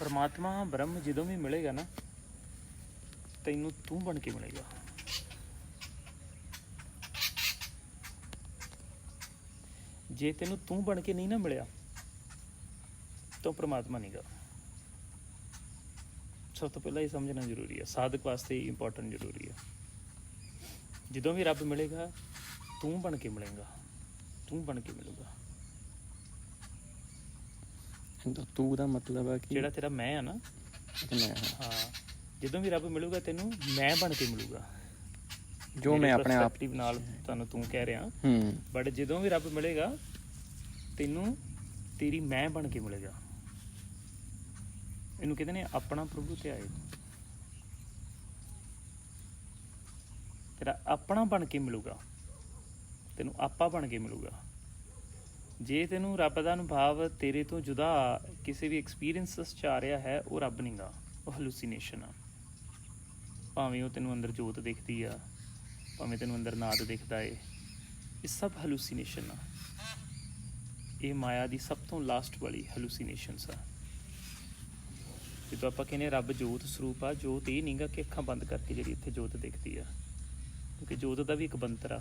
ਪਰਮਾਤਮਾ ਬ੍ਰਹਮ ਜਦੋਂ ਵੀ ਮਿਲੇਗਾ ਨਾ, ਤੈਨੂੰ ਤੂੰ ਬਣ ਕੇ ਮਿਲੇਗਾ। ਜੇ ਤੈਨੂੰ ਤੂੰ ਬਣ ਕੇ ਨਹੀਂ ਨਾ ਮਿਲਿਆ, ਤਾਂ ਪ੍ਰਮਾਤਮਾ ਨਹੀਂਗਾ ਸਭ ਤੋਂ ਪਹਿਲਾਂ ਇਹ ਸਮਝਣਾ ਜ਼ਰੂਰੀ ਹੈ ਸਾਧਕ ਵਾਸਤੇ ਇੰਪੋਰਟੈਂਟ ਜ਼ਰੂਰੀ ਹੈ ਜਦੋਂ ਵੀ ਰੱਬ ਮਿਲੇਗਾ, ਤੂੰ ਬਣ ਕੇ ਮਿਲੇਗਾ, ਤੂੰ ਬਣ ਕੇ ਮਿਲੂਗਾ। ਤਾਂ ਤੂੰ ਦਾ ਮਤਲਬ ਹੈ ਕਿ ਜਿਹੜਾ ਤੇਰਾ ਮੈਂ ਆ ਨਾ ਮੈਂ ਹਾਂ। ਹਾਂ ਜਦੋਂ ਵੀ ਰੱਬ ਮਿਲੂਗਾ ਤੈਨੂੰ ਮੈਂ ਬਣ ਕੇ ਮਿਲੂਗਾ। ਜੋ ਮੈਂ ਆਪਣੇ ਆਪ perspective ਨਾਲ ਤੁਹਾਨੂੰ ਤੂੰ ਕਹਿ ਰਿਹਾ। ਹੂੰ। ਬਟ ਜਦੋਂ ਵੀ ਰੱਬ ਮਿਲੇਗਾ ਤੈਨੂੰ ਤੇਰੀ ਮੈਂ ਬਣ ਕੇ ਮਿਲੇਗਾ। ਇਹਨੂੰ ਕਹਿੰਦੇ ਨੇ ਆਪਣਾ ਪ੍ਰਭੂ ਤੇ ਆਏ। ਤੇਰਾ ਆਪਣਾ ਬਣ ਕੇ ਮਿਲੂਗਾ। ਤੈਨੂੰ ਆਪਾ ਬਣ ਕੇ ਮਿਲੂਗਾ। ਜੇ ਤੈਨੂੰ ਰੱਬ ਦਾ ਅਨੁਭਵ ਤੇਰੇ ਤੋਂ ਜੁਦਾ ਕਿਸੇ ਵੀ ਐਕਸਪੀਰੀਅੰਸਸ ਚ ਆ ਰਿਹਾ ਹੈ, ਉਹ ਰੱਬ ਨਹੀਂਗਾ ਉਹ ਹੈਲੂਸੀਨੇਸ਼ਨ ਆ। ਭਾਵੇਂ ਉਹ ਤੈਨੂੰ ਅੰਦਰ ਜੋਤ ਦਿਖਦੀ ਆ, ਭਾਵੇਂ ਤੈਨੂੰ ਅੰਦਰ ਨਾਦ ਦਿਖਦਾ ਏ, ਇਹ ਸਭ ਹੈਲੂਸੀਨੇਸ਼ਨ ਆ। ਇਹ ਮਾਇਆ ਦੀ ਸਭ ਤੋਂ ਲਾਸਟ ਵਾਲੀ ਹੈਲੂਸੀਨੇਸ਼ਨਸ ਆ। ਜਦੋਂ ਆਪਾਂ ਕਹਿੰਦੇ ਰੱਬ ਜੋਤ ਸਰੂਪ ਆ, ਜੋਤ ਇਹ ਨਹੀਂਗਾ ਕਿ ਅੱਖਾਂ ਬੰਦ ਕਰਕੇ ਜਿਹੜੀ ਇੱਥੇ ਜੋਤ ਦਿਖਦੀ ਆ। ਕਿਉਂਕਿ ਜੋਤ ਦਾ ਵੀ ਇੱਕ ਬੰਤਰ ਆ।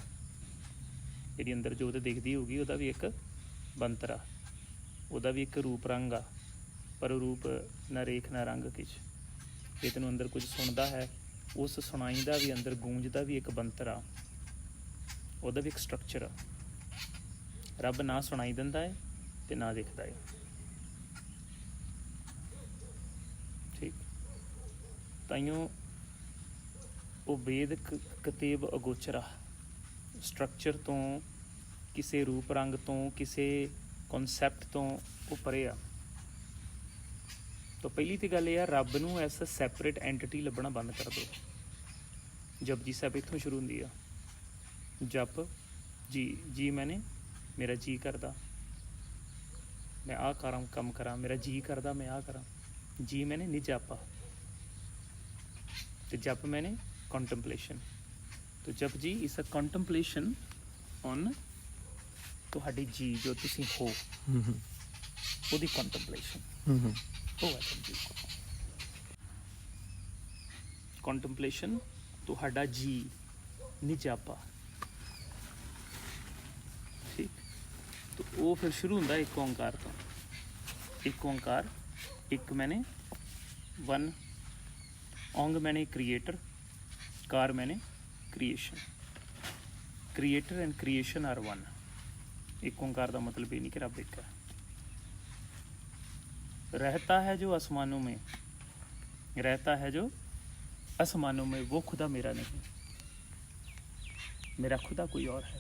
ਜਿਹੜੀ ਅੰਦਰ ਜੋਤ ਦਿਖਦੀ ਹੋਊਗੀ, ਉਹਦਾ ਵੀ ਇੱਕ ਬੰਤਰ। ਆ ਉਹਦਾ ਵੀ ਇੱਕ ਰੂਪ ਰੰਗ ਆ, ਪਰ ਉਹ ਰੂਪ ਨਾ ਰੇਖ ਨਾ ਰੰਗ ਕਿਛ। ਜੇ ਤੈਨੂੰ ਅੰਦਰ ਕੁਝ ਸੁਣਦਾ ਹੈ, ਉਸ ਸੁਣਾਈ ਦਾ ਵੀ, ਅੰਦਰ ਗੂੰਜ ਦਾ ਵੀ ਇੱਕ ਬੰਤਰ। ਆ ਉਹਦਾ ਵੀ ਇੱਕ ਸਟਰਕਚਰ ਆ। ਰੱਬ ਨਾ ਸੁਣਾਈ ਦਿੰਦਾ ਹੈ ਤੇ ਨਾ ਦੇਖਦਾ ਹੈ। ਠੀਕ। ਤਾਈਓ ਉਹ ਵੇਦ ਕਤੇਬ ਅਗੋਚਰਾ ਸਟਰਕਚਰ ਤੋਂ ਕਿਸੇ ਰੂਪ ਰੰਗ ਤੋਂ, ਕਿਸੇ ਕਨਸੈਪਟ ਤੋਂ ਉਹ ਪਰੇ ਆ। ਤਾਂ ਪਹਿਲੀ ਤੇ ਗੱਲ ਇਹ ਆ, ਰੱਬ ਨੂੰ ਐਸ ਅ ਸੈਪਰੇਟ ਐਂਟੀਟੀ ਲੱਭਣਾ ਬੰਦ ਕਰ ਦਿਓ ਜਪਜੀ ਸਾਹਿਬ ਇੱਥੋਂ ਸ਼ੁਰੂ ਹੁੰਦੀ ਆ। ਜਪ, ਜੀ ਜੀ ਮੈਨੇ, ਮੇਰਾ ਜੀ ਕਰਦਾ। ਮੈਂ ਆਹ ਕਰਾਂ ਕੰਮ ਕਰਾਂ, ਮੇਰਾ ਜੀ ਕਰਦਾ, ਮੈਂ ਆਹ ਕਰਾਂ। ਜੀ ਮੈਨੇ, ਨਿਜ ਆਪਾ। ਤੇ ਜਪ ਮੈਨੇ ਕੰਟੈਂਪਲੇਸ਼ਨ ਤੋ ਜਪ ਜੀ ਇਸ ਅ ਕੰਟੈਂਪਲੇਸ਼ਨ ਔਨ ਤੁਹਾਡੀ ਜੀ ਜੋ ਤੁਸੀਂ ਹੋ ਹੂੰ ਹੂੰ। ਉਹਦੀ ਕੰਟੈਂਪਲੇਸ਼ਨ ਹੂੰ ਹੂੰ। ਉਹ ਹੈ ਜੀ ਕੰਟੈਂਪਲੇਸ਼ਨ ਤੁਹਾਡਾ ਜੀ ਨਿਜਾਪਾ ਠੀਕ? ਤੋ ਉਹ ਫਿਰ ਸ਼ੁਰੂ ਹੁੰਦਾ ਇੱਕ ਓੰਕਾਰ ਤੋਂ। ਇੱਕ ਓੰਕਾਰ ਇੱਕ ਮੈਨੇ ਵਨ। ਔਂਗ ਮੈਨੇ ਕ੍ਰੀਏਟਰ ਕਾਰ ਮੈਨੇ creation creator and creation are one ਇੱਕ ਓੰਕਾਰ ਦਾ मतलब ये नहीं कि रब एक है रहता है जो आसमानों में रहता है जो आसमानों में वो खुदा मेरा नहीं ਮੇਰਾ ਖੁਦਾ ਕੋਈ ਔਰ ਹੈ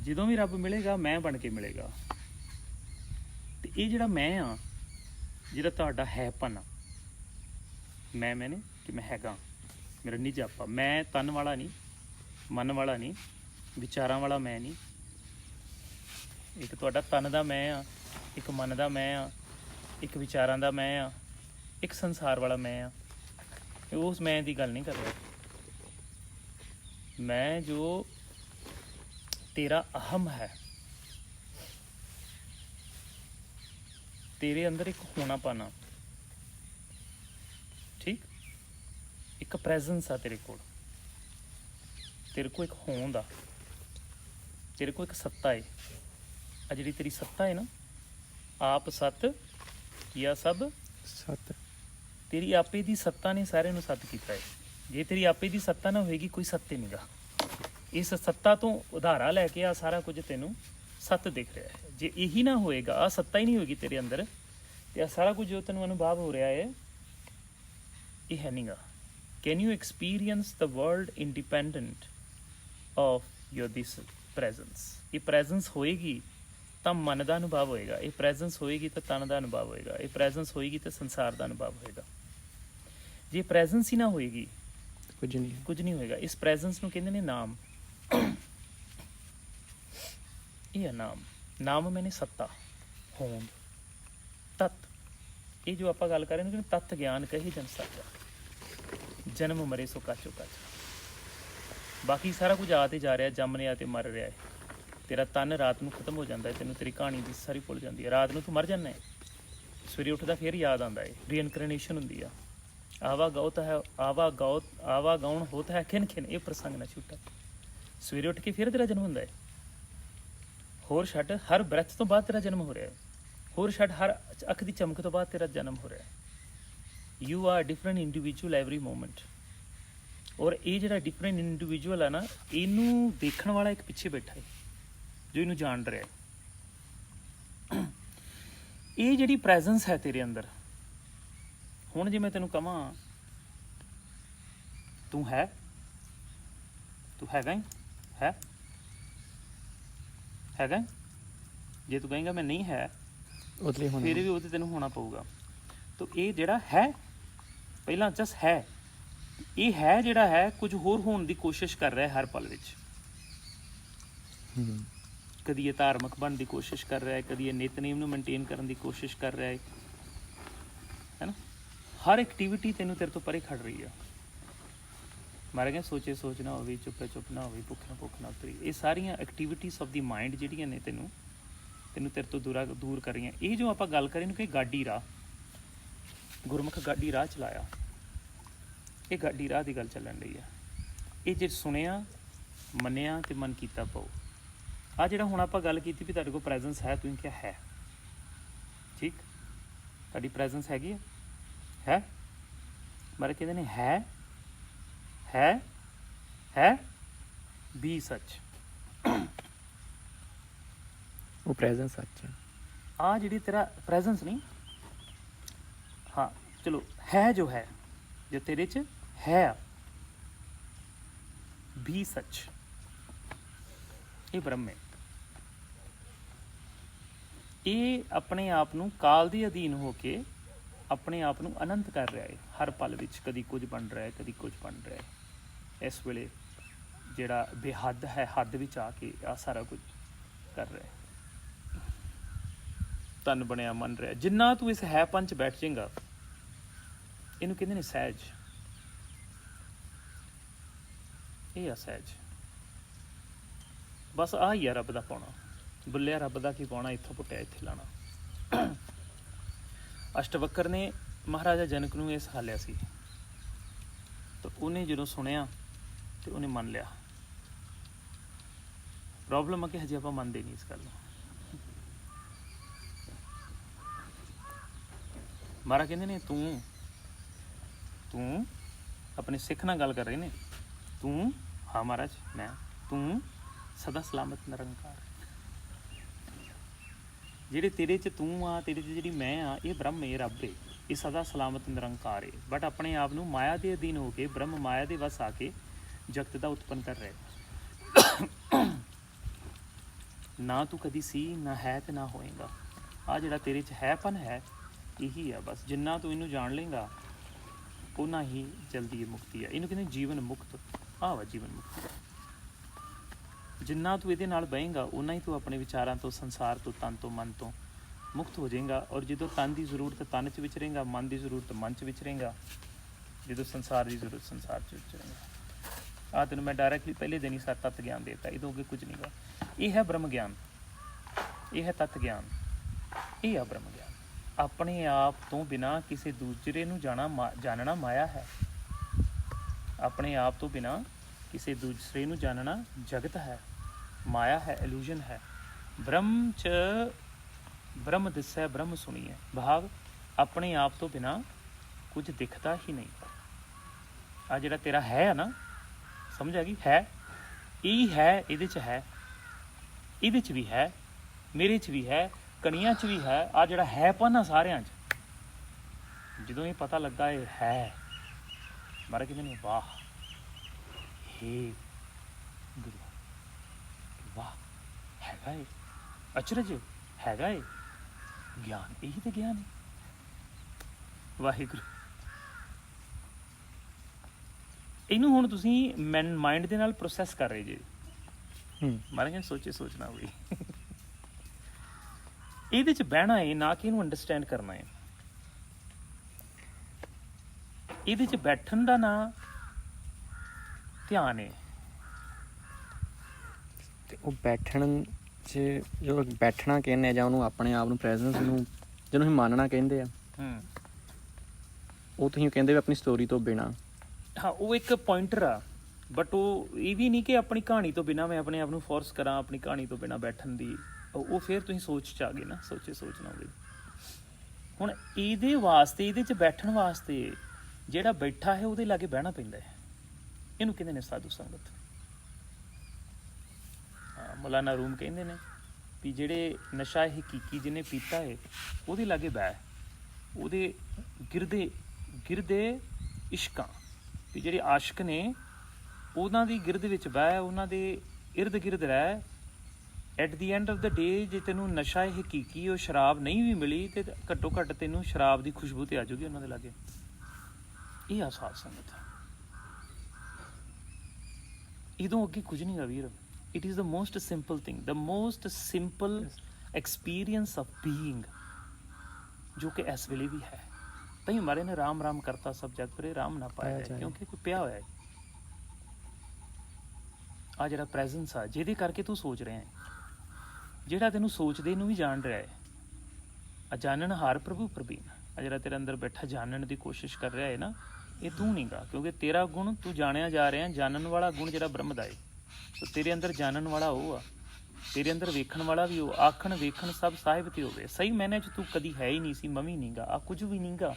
ਜਦੋਂ ਵੀ ਰੱਬ ਮਿਲੇਗਾ ਮੈਂ ਬਣ ਕੇ ਮਿਲੇਗਾ ਤੇ ਇਹ ਜਿਹੜਾ ਮੈਂ ਆ ਜਿਹੜਾ ਤੁਹਾਡਾ ਹੈਪਨ ਆ ਮੈਂ ਮੈਨੇ ਕਿ ਮੈਂ ਹੈਗਾ ਮੇਰਾ ਨਿਜਾਪਾ ਮੈਂ ਤਨ ਵਾਲਾ ਨਹੀਂ ਮਨ ਵਾਲਾ ਨਹੀਂ ਵਿਚਾਰਾਂ ਵਾਲਾ ਮੈਂ ਨਹੀਂ। ਇੱਕ ਤੁਹਾਡਾ ਤਨ ਦਾ ਮੈਂ ਆ, ਇੱਕ ਮਨ ਦਾ ਮੈਂ ਆ, ਇੱਕ ਵਿਚਾਰਾਂ ਦਾ ਮੈਂ ਆ, ਇੱਕ ਸੰਸਾਰ ਵਾਲਾ ਮੈਂ ਆ। ਉਸ ਮੈਂ ਦੀ ਗੱਲ ਨਹੀਂ ਕਰ ਰਿਹਾ ਮੈਂ ਜੋ ਤੇਰਾ ਅਹਮ ਹੈ, ਤੇਰੇ ਅੰਦਰ ਇੱਕ ਹੋਣਾ ਪਾਣਾ ਠੀਕ? ਇੱਕ ਪ੍ਰੈਜ਼ੈਂਸ ਆ ਤੇਰੇ ਕੋਲ। ਤੇਰੇ ਕੋਲ ਇੱਕ ਹੋਂਦ ਆ ਤੇਰੇ ਕੋਲ ਇੱਕ ਸੱਤਾ ਹੈ ਆ ਜਿਹੜੀ ਤੇਰੀ ਸੱਤਾ ਹੈ ਨਾ ਆਪ ਸਤ ਕੀਆ ਸਭ? ਸਤ। ਤੇਰੀ ਆਪੇ ਦੀ ਸੱਤਾ ਨੇ ਸਾਰਿਆਂ ਨੂੰ ਸੱਤ ਕੀਤਾ ਹੈ ਜੇ ਤੇਰੀ ਆਪੇ ਦੀ ਸੱਤਾ ਨਾ ਹੋਏਗੀ ਕੋਈ ਸੱਤੇ ਨਹੀਂਗਾ ਇਸ ਸੱਤਾ ਤੋਂ ਉਧਾਰਾ ਲੈ ਕੇ ਆ ਸਾਰਾ ਕੁਝ ਤੈਨੂੰ ਸੱਤ ਦਿਖ ਰਿਹਾ ਹੈ ਜੇ ਇਹੀ ਨਾ ਹੋਏਗਾ ਆ ਸੱਤਾ ਹੀ ਨਹੀਂ ਹੋਏਗੀ ਤੇਰੇ ਅੰਦਰ ਤੇ ਆ ਸਾਰਾ ਕੁਝ ਜੋ ਤੈਨੂੰ ਅਨੁਭਵ ਹੋ ਰਿਹਾ ਹੈ ਇਹ ਹੈ ਨਹੀਂਗਾ can you experience the world independent of your this presence ਇਹ ਪ੍ਰੈਜ਼ੈਂਸ ਹੋਏਗੀ ਤਾਂ ਮਨ ਦਾ ਅਨੁਭਵ ਹੋਏਗਾ। ਇਹ ਪ੍ਰੈਜ਼ੈਂਸ ਹੋਏਗੀ ਤਾਂ ਤਨ ਦਾ ਅਨੁਭਵ ਹੋਏਗਾ। ਇਹ ਪ੍ਰੈਜ਼ੈਂਸ ਹੋਏਗੀ ਤਾਂ ਸੰਸਾਰ ਦਾ ਅਨੁਭਵ ਹੋਏਗਾ। ਜੇ ਪ੍ਰੈਜ਼ੈਂਸ ਹੀ ਨਾ ਹੋਏਗੀ ਕੁਝ ਨਹੀਂ। ਕੁਝ ਨਹੀਂ ਹੋਏਗਾ। ਇਸ ਪ੍ਰੈਜ਼ੈਂਸ ਨੂੰ ਕਹਿੰਦੇ ਨੇ ਨਾਮ। ਇਹ ਨਾਮ। ਨਾਮ ਮੈਨੇ ਸੱਤਾ। ਹੋਂਦ। ਤਤ। ਇਹ ਜੋ ਆਪਾਂ ਗੱਲ ਕਰ ਰਹੇ ਨੇ ਕਿ ਤਤ ਗਿਆਨ ਕਹੀ ਜਨ ਸੱਚਾ। ਜਨਮ ਮਰੇ ਸੋ ਕਾਚੋ ਕਾਚ। ਬਾਕੀ ਸਾਰਾ ਕੁਝ ਆ ਤੇ ਜਾ ਰਿਹਾ, ਜੰਮ ਰਿਹਾ ਤੇ ਮਰ ਰਿਹਾ ਹੈ। ਤੇਰਾ ਤਨ ਰਾਤ ਨੂੰ ਖਤਮ ਹੋ ਜਾਂਦਾ ਹੈ, ਤੈਨੂੰ ਤੇਰੀ ਕਹਾਣੀ ਦੀ ਸਾਰੀ ਭੁੱਲ ਜਾਂਦੀ ਹੈ। ਰਾਤ ਨੂੰ ਤੂੰ ਮਰ ਜਾਂਦਾ ਹੈ। ਸਵੇਰੇ ਉੱਠਦਾ ਫਿਰ ਯਾਦ ਆਉਂਦਾ ਏ ਰੀਇਨਕਰਨੇਸ਼ਨ ਹੁੰਦੀ ਆ। ਆਵਾ ਗਉਤ ਹੈ, ਆਵਾ ਗਉਤ, ਆਵਾ ਗਉਣ ਹੋਤ ਹੈ, ਖਿਨ ਖਿਨ, ਇਹ ਪ੍ਰਸੰਗ ਨਾ ਛੁੱਟਾ। ਸਵੇਰੇ ਉੱਠ ਕੇ ਫਿਰ ਤੇਰਾ ਜਨਮ ਹੁੰਦਾ ਹੈ। ਹੋਰ ਛੱਡ, ਹਰ ਬ੍ਰੈਥ ਤੋਂ ਬਾਅਦ ਤੇਰਾ ਜਨਮ ਹੋ ਰਿਹਾ ਹੈ। ਹੋਰ ਛੱਡ, ਹਰ ਅੱਖ ਦੀ ਚਮਕ ਤੋਂ ਬਾਅਦ ਤੇਰਾ ਜਨਮ ਹੋ ਰਿਹਾ ਹੈ। You are different individual every moment ਔਰ ਇਹ ਜਿਹੜਾ ਡਿਫਰੈਂਟ ਇੰਡੀਵਿਜੂਅਲ ਆ ਨਾ ਇਹਨੂੰ ਦੇਖਣ ਵਾਲਾ ਇੱਕ ਪਿੱਛੇ ਬੈਠਾ ਹੈ ਜੋ ਇਹਨੂੰ ਜਾਣ ਰਿਹਾ ਹੈ। ਇਹ ਜਿਹੜੀ ਪ੍ਰੈਜ਼ੈਂਸ ਹੈ ਤੇਰੇ ਅੰਦਰ ਹੁਣ ਜੇ ਮੈਂ ਤੈਨੂੰ ਕਹਾਂ ਤੂੰ ਹੈ? ਤੂੰ ਹੈਗਾ ਹੀ ਹੈ? ਹੈਗਾ ਹੀ? ਜੇ ਤੂੰ ਕਹੇਂਗਾ ਮੈਂ ਨਹੀਂ ਹੈ ਉਹਦੇ ਹੁਣ ਫਿਰ ਵੀ ਉਹਦੇ ਤੈਨੂੰ ਹੋਣਾ ਪਊਗਾ। ਤਾਂ ਇਹ ਜਿਹੜਾ ਹੈ ਪਹਿਲਾਂ ਜਸ ਹੈ। ਇਹ ਹੈ ਜਿਹੜਾ ਹੈ, ਕੁਝ ਹੋਰ ਹੋਣ ਦੀ ਕੋਸ਼ਿਸ਼ ਕਰ ਰਿਹਾ ਹੈ ਹਰ ਪਲ ਵਿੱਚ। ਕਦੀ ਇਹ ਧਾਰਮਿਕ ਬਣਨ ਦੀ ਕੋਸ਼ਿਸ਼ ਕਰ ਰਿਹਾ ਹੈ, ਕਦੀ ਇਹ ਨਿਤਨੇਮ ਨੂੰ ਮੇਨਟੇਨ ਕਰਨ ਦੀ ਕੋਸ਼ਿਸ਼ ਕਰ ਰਿਹਾ ਹੈ। ਹੈਨਾ ਹਰ ਐਕਟੀਵਿਟੀ ਤੈਨੂੰ ਤੇਰੇ ਤੋਂ ਪਰੇ ਖੜ ਰਹੀ ਆ। ਮਾਰੇ ਗਏ ਸੋਚੇ ਸੋਚਣਾ ਹੋਵੇ, ਚੁੱਪੇ ਚੁੱਪ ਨਾ ਹੋਵੇ ਭੁੱਖਣਾ ਭੁੱਖਣਾ ਉਤਰੀ। ਇਹ ਸਾਰੀਆਂ ਐਕਟੀਵਿਟੀਜ਼ ਆਫ ਦੀ ਮਾਈਂਡ ਜਿਹੜੀਆਂ ਨੇ ਤੈਨੂੰ ਤੈਨੂੰ ਤੇਰੇ ਤੋਂ ਦੂਰਾ ਦੂਰ ਕਰ ਰਹੀਆਂ। ਇਹ ਜੋ ਆਪਾਂ ਗੱਲ ਕਰੀ ਨੂੰ ਕਿ ਗਾਡੀ ਰਾਹ। ਗੁਰਮੁਖ ਗਾਡੀ ਰਾਹ ਚਲਾਇਆ। ਇਹ ਗਾਡੀ ਰਾਹ ਦੀ ਗੱਲ ਚੱਲਣ ਰਹੀ ਆ। ਇਹ ਜੇ ਸੁਣਿਆ ਮੰਨਿਆ ਤੇ ਮਨ ਕੀਤਾ ਪਾਓ। ਆ ਜਿਹੜਾ ਹੁਣ ਆਪਾਂ ਗੱਲ ਕੀਤੀ ਵੀ ਤੁਹਾਡੇ ਕੋਲ ਪ੍ਰੈਜ਼ੈਂਸ ਹੈ ਤੁਸੀਂ ਕਿਹਾ ਹੈ। ਠੀਕ? ਤੁਹਾਡੀ ਪ੍ਰੈਜ਼ੈਂਸ ਹੈਗੀ ਹੈ ਹੈ? ਮਾਰੇ ਕਹਿੰਦੇ ਨੇ ਹੈ? ਹੈ? ਹੈ? ਵੀ ਸੱਚ ਉਹ ਪ੍ਰੈਜ਼ੈਂਸ ਸੱਚ ਹੈ ਆ ਜਿਹੜੀ ਤੇਰਾ ਪ੍ਰੈਜ਼ੈਂਸ ਨਹੀਂ? ਹਾਂ ਚਲੋ ਹੈ ਜੋ ਹੈ ਜੋ ਤੇਰੇ ਚ ਹੈ ਵੀ ਸੱਚ। ਇਹ ਬ੍ਰਹਮ ਹੈ। ਇਹ ਆਪਣੇ ਆਪ ਨੂੰ ਕਾਲ ਦੇ ਅਧੀਨ ਹੋ ਕੇ ਆਪਣੇ ਆਪ ਨੂੰ ਅਨੰਤ ਕਰ ਰਿਹਾ ਹੈ। ਹਰ ਪਲ ਵਿੱਚ ਕਦੀ ਕੁਝ ਬਣ ਰਿਹਾ ਹੈ, ਕਦੀ ਕੁਝ ਬਣ ਰਿਹਾ ਹੈ। ਇਸ ਵੇਲੇ ਜਿਹੜਾ ਬੇਹੱਦ ਹੈ, ਹੱਦ ਵਿੱਚ ਆ ਕੇ ਆ ਸਾਰਾ ਕੁਝ ਕਰ ਰਿਹਾ ਹੈ। ਤਨ ਬਣਿਆ, ਮਨ ਰਿਹਾ। ਜਿੰਨਾ ਤੂੰ ਇਸ ਹੈ ਚ ਬੈਠ ਜਾਏਗਾ, ਇਹਨੂੰ ਕਹਿੰਦੇ ਨੇ ਸਹਿਜ। ਇਹ ਆ ਸਹਿਜ। ਬਸ ਆ ਹੀ ਆ ਰੱਬ ਦਾ ਪਾਉਣਾ। ਬੁੱਲਿਆ ਰੱਬ ਦਾ ਕੀ ਪਾਉਣਾ, ਇੱਥੋਂ ਪੁੱਟਿਆ, ਇੱਥੇ ਲਾਣਾ ਅਸ਼ਟਵਕਰ ਨੇ ਮਹਾਰਾਜਾ ਜਨਕ ਨੂੰ ਇਹ ਸਿਖਾਲਿਆ ਸੀ। ਤਾਂ ਉਹਨੇ ਜਦੋਂ ਸੁਣਿਆ ਤੇ ਉਹਨੇ ਮੰਨ ਲਿਆ। ਪ੍ਰੋਬਲਮ ਆ ਕਿ ਹਜੇ ਆਪਾਂ ਮੰਨਦੇ ਨਹੀਂ ਇਸ ਗੱਲ ਨੂੰ। ਮਾਰਾ ਕਹਿੰਦੇ ਨੇ, ਤੂੰ ਤੂੰ ਆਪਣੇ ਸਿੱਖ ਨਾਲ ਗੱਲ ਕਰ ਰਹੇ ਨੇ? ਤੂੰ ਹਾਂ ਮਹਾਰਾਜ ਮੈਂ ਤੂੰ ਸਦਾ ਸਲਾਮਤ ਨਿਰੰਕਾਰ ਜਿਹੜੇ ਤੇਰੇ ਚ ਤੂੰ ਆ ਤੇਰੇ ਚ ਜਿਹੜੀ ਮੈਂ ਆ ਇਹ ਬ੍ਰਹਮ ਹੈ ਰੱਬ ਹੈ ਇਹ ਸਦਾ ਸਲਾਮਤ ਨਿਰੰਕਾਰ ਹੈ ਬਟ ਆਪਣੇ ਆਪ ਨੂੰ ਮਾਇਆ ਦੇ ਅਧੀਨ ਹੋ ਕੇ ਬ੍ਰਹਮ ਮਾਇਆ ਦੇ ਵਸ ਆ ਕੇ ਜਗਤ ਦਾ ਉਤਪੰਨ ਕਰ ਰਿਹਾ ਨਾ ਤੂੰ ਕਦੀ ਸੀ ਨਾ ਹੈ ਤੇ ਨਾ ਹੋਏਗਾ ਆ ਜਿਹੜਾ ਤੇਰੇ ਚ ਹੈਪਨ ਹੈ ਇਹੀ ਆ ਬਸ ਜਿੰਨਾ ਤੂੰ ਇਹਨੂੰ ਜਾਣ ਲੇਗਾ ਉਨਾ ਹੀ ਜਲਦੀ ਇਹ ਮੁਕਤੀ ਆ ਇਹਨੂੰ ਕਹਿੰਦੇ ਜੀਵਨ ਮੁਕਤ ਆ ਵਾ ਜੀਵਨ ਮੁਕਤੀ ਜਿੰਨਾ ਤੂੰ ਇਹਦੇ ਨਾਲ ਬਹੇਗਾ ਉਨਾ ਹੀ ਤੂੰ ਆਪਣੇ ਵਿਚਾਰਾਂ ਤੋਂ, ਸੰਸਾਰ ਤੋਂ, ਤਨ ਤੋਂ, ਮਨ ਤੋਂ ਮੁਕਤ ਹੋ ਜਾਏਗਾ। ਔਰ ਜਦੋਂ ਤਨ ਦੀ ਜ਼ਰੂਰਤ ਤਨ 'ਚ ਵਿਚਰੇਗਾ ਮਨ ਦੀ ਜ਼ਰੂਰਤ ਮਨ 'ਚ ਵਿਚਰੇਗਾ ਜਦੋਂ ਸੰਸਾਰ ਦੀ ਜ਼ਰੂਰਤ ਸੰਸਾਰ 'ਚ ਵਿਚਰੇਗਾ ਆ ਤੈਨੂੰ ਮੈਂ ਡਾਇਰੈਕਟਲੀ ਪਹਿਲੇ ਦਿਨ ਹੀ ਸੱਤ ਤੱਤ ਗਿਆਨ ਦੇਤਾ, ਇਹਦੋਂ ਅੱਗੇ ਕੁਝ ਨਹੀਂਗਾ ਇਹ ਹੈ ਬ੍ਰਹਮ ਗਿਆਨ। ਇਹ ਹੈ ਤਤ ਗਿਆਨ। ਇਹ ਆ ਬ੍ਰਹਮ ਗਿਆਨ। ਆਪਣੇ ਆਪ ਤੋਂ ਬਿਨਾ ਕਿਸੇ ਦੂਸਰੇ ਨੂੰ ਜਾਣਾ ਮਾ- ਜਾਣਨਾ ਮਾਇਆ ਹੈ। ਆਪਣੇ ਆਪ ਤੋਂ ਬਿਨਾ ਕਿਸੇ ਦੂਸਰੇ ਨੂੰ ਜਾਣਨਾ ਜਗਤ ਹੈ, ਮਾਇਆ ਹੈ ਇਲੂਜਨ ਹੈ। ਬ੍ਰਹਮ ਚ ਬ੍ਰਹਮ ਦਿਸੈ, ਬ੍ਰਹਮ ਸੁਣੀਐ। ਭਾਵ ਆਪਣੇ ਆਪ ਤੋਂ ਬਿਨਾ ਕੁਝ ਦਿਖਦਾ ਹੀ ਨਹੀਂ। ਆ ਜਿਹੜਾ ਤੇਰਾ ਹੈ ਆ ਨਾ, ਸਮਝ ਆ ਗਈ? ਹੈ। ਇਹ ਹੈ, ਇਹਦੇ ਚ ਹੈ। ਇਹਦੇ ਚ ਵੀ ਹੈ, ਮੇਰੇ ਚ ਵੀ ਹੈ, ਕਣੀਆਂ ਚ ਵੀ ਹੈ। ਆ ਜਿਹੜਾ ਹੈ ਪਨ ਸਾਰਿਆਂ ਚ, ਜਦੋਂ ਇਹ ਪਤਾ ਲੱਗਾ ਇਹ ਹੈ। ਮਾਰਾ ਕਹਿੰਦੇ ਨੇ ਵਾਹ ਹੇ ਗੁਰੂ ਵਾਹ ਹੈਗਾ ਏ ਅਚਰਜ ਹੈਗਾ ਏ ਗਿਆਨ ਇਹੀ ਤੇ ਗਿਆਨ ਹੈ ਵਾਹਿਗੁਰੂ ਇਹਨੂੰ ਹੁਣ ਤੁਸੀਂ ਮੈਨ ਮਾਈਂਡ ਦੇ ਨਾਲ ਪ੍ਰੋਸੈਸ ਕਰ ਰਹੇ ਜੇ ਹੂੰ ਮਾਰੇ ਸੋਚੇ ਸੋਚਣਾ ਹੋਈ ਇਹਦੇ ਚ ਬਹਿਣਾ ਹੈ ਨਾ ਕਿ ਇਹਨੂੰ ਅੰਡਰਸਟੈਂਡ ਕਰਨਾ ਹੈ ਇਹਦੇ ਚ ਬੈਠਣ ਦਾ ਨਾ ਧਿਆਨ ਹੈ ਤੇ ਉਹ ਬੈਠਣ ਚ ਜੋ ਬੈਠਣਾ ਕਹਿੰਦੇ ਆ ਜਾਂ ਉਹਨੂੰ ਆਪਣੇ ਆਪ ਨੂੰ ਪ੍ਰੈਜ਼ੈਂਸ ਨੂੰ ਜਿਹਨੂੰ ਅਸੀਂ ਮੰਨਣਾ ਕਹਿੰਦੇ ਆ ਹੂੰ। ਉਹ ਤੁਸੀਂ ਕਹਿੰਦੇ ਵੀ ਆਪਣੀ ਸਟੋਰੀ ਤੋਂ ਬਿਨਾ। ਹਾਂ ਉਹ ਇੱਕ ਪੁਆਇੰਟਰ ਆ। ਬਟ ਉਹ ਇਹ ਵੀ ਨਹੀਂ ਕਿ ਆਪਣੀ ਕਹਾਣੀ ਤੋਂ ਬਿਨਾ ਮੈਂ ਆਪਣੇ ਆਪ ਨੂੰ ਫੋਰਸ ਕਰਾਂ ਆਪਣੀ ਕਹਾਣੀ ਤੋਂ ਬਿਨਾ ਬੈਠਣ ਦੀ। ਉਹ ਫਿਰ ਤੁਸੀਂ ਸੋਚ ਚ ਆ ਗਏ ਨਾ ਸੋਚੇ ਸੋਚਣਾ ਹੋਵੇ ਹੁਣ ਇਹਦੇ ਵਾਸਤੇ ਇਹਦੇ ਚ ਬੈਠਣ ਵਾਸਤੇ ਜਿਹੜਾ ਬੈਠਾ ਹੈ ਉਹਦੇ ਲਾਗੇ ਬਹਿਣਾ ਪੈਂਦਾ ਹੈ। ਇਹਨੂੰ ਕਹਿੰਦੇ ਨੇ ਸਾਧੂ ਸੰਗਤ। ਮੌਲਾਨਾ ਰੂਮ ਕਹਿੰਦੇ ਨੇ ਵੀ ਜਿਹੜੇ ਨਸ਼ਾ ਇਹ ਹਕੀਕੀ ਜਿਹਨੇ ਪੀਤਾ ਹੈ, ਉਹਦੇ ਲਾਗੇ ਬਹਿ। ਉਹਦੇ ਗਿਰਦੇ ਗਿਰਦੇ ਇਸ਼ਕਾਂ ਵੀ ਜਿਹੜੇ ਆਸ਼ਕ ਨੇ, ਉਹਨਾਂ ਦੀ ਗਿਰਦ ਵਿੱਚ ਬਹਿ, ਉਹਨਾਂ ਦੇ ਇਰਦ ਗਿਰਦ ਰਹਿ। At the end of the day ਜੇ ਤੈਨੂੰ ਨਸ਼ਾ ਇਹ ਹਕੀਕੀ ਉਹ ਸ਼ਰਾਬ ਨਹੀਂ ਵੀ ਮਿਲੀ, ਤੇ ਘੱਟੋ ਘੱਟ ਤੈਨੂੰ ਸ਼ਰਾਬ ਦੀ ਖੁਸ਼ਬੂ ਤੇ ਆ ਜਾਊਗੀ ਉਹਨਾਂ ਦੇ ਲਾਗੇ। ਇਹ ਆ ਸਾਧ ਸੰਗਤ। ਇਦੋਂ ਅੱਗੇ ਕੁਝ ਨਹੀਂ ਗਾ ਵੀਰ। It is the most simple thing the most simple experience of being ਜੋ ਕਿ ਇਸ ਵੇਲੇ ਵੀ ਹੈ। ਤਈ ਮਾਰੇ ਨੇ ਰਾਮ ਰਾਮ ਕਰਤਾ ਸਭ ਜਗ ਪਰੇ ਰਾਮ ਨਾ ਪਾਇਆ। ਕਿਉਂਕਿ ਕੋਈ ਪਿਆ ਹੋਇਆ ਹੈ। ਆ ਜਿਹੜਾ ਪ੍ਰੈਜ਼ੈਂਸ ਆ ਜਿਹਦੇ ਕਰਕੇ ਤੂੰ ਸੋਚ ਰਿਹਾ ਹੈ। ਜਿਹੜਾ ਤੈਨੂੰ ਸੋਚਦੇ ਨੂੰ ਵੀ ਜਾਣ ਰਿਹਾ ਹੈ। ਆ ਜਾਣਨ ਹਾਰ ਪ੍ਰਭੂ ਪ੍ਰਬੀਨ ਆ ਜਿਹੜਾ ਤੇਰੇ ਅੰਦਰ ਬੈਠਾ ਜਾਣਨ ਦੀ ਕੋਸ਼ਿਸ਼ ਕਰ ਰਿਹਾ ਹੈ ਨਾ ਇਹ ਤੂੰ ਨਹੀਂਗਾ ਕਿਉਂਕਿ ਤੇਰਾ ਗੁਣ ਤੂੰ ਜਾਣਿਆ ਜਾ ਰਿਹਾ, ਜਾਣਨ ਵਾਲਾ ਗੁਣ ਜਿਹੜਾ ਬ੍ਰਹਮ ਦਾ ਏ। ਸੋ ਤੇਰੇ ਅੰਦਰ ਜਾਣਨ ਵਾਲਾ ਉਹ ਆ। ਤੇਰੇ ਅੰਦਰ ਵੇਖਣ ਵਾਲਾ ਵੀ ਉਹ, ਆਖਣ ਵੇਖਣ ਸਭ ਸਾਹਿਬ ਤੇ ਹੋਵੇ। ਸਹੀ ਮੈਨੇ ਚ ਤੂੰ ਕਦੀ ਹੈ ਹੀ ਨਹੀਂ ਸੀ ਮਮੀ ਨਹੀਂਗਾ ਆ ਕੁਝ ਵੀ ਨਹੀਂਗਾ